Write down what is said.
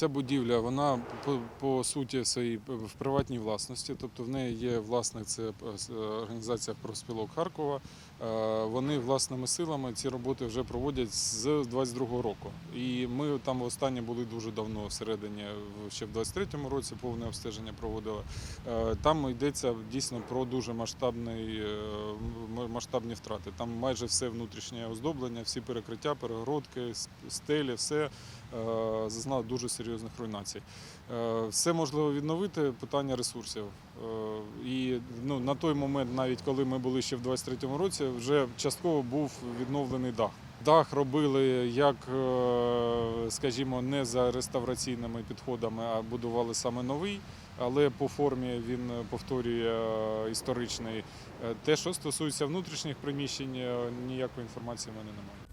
Ця будівля, вона по, по суті своїй в приватній власності, тобто в неї є власник, це е, е, організація профспілок Харкова. Е, Вони власними силами ці роботи вже проводять з 22-го року. І ми там останні були дуже давно, всередині, ще в 23-му році повне обстеження проводили. Е, Там йдеться дійсно про дуже масштабний, е, масштабні втрати. Там майже все внутрішнє оздоблення, всі перекриття, перегородки, стелі, все е, дуже серйозних руйнацій. Е, Все можливо відновити, питання ресурсів. Е, І ну, на той момент, навіть коли ми були ще в 23-му році, вже частково був відновлений дах. Дах робили як, скажімо, не за реставраційними підходами, а будували саме новий, але по формі він повторює історичний. Те, що стосується внутрішніх приміщень, ніякої інформації в мене немає.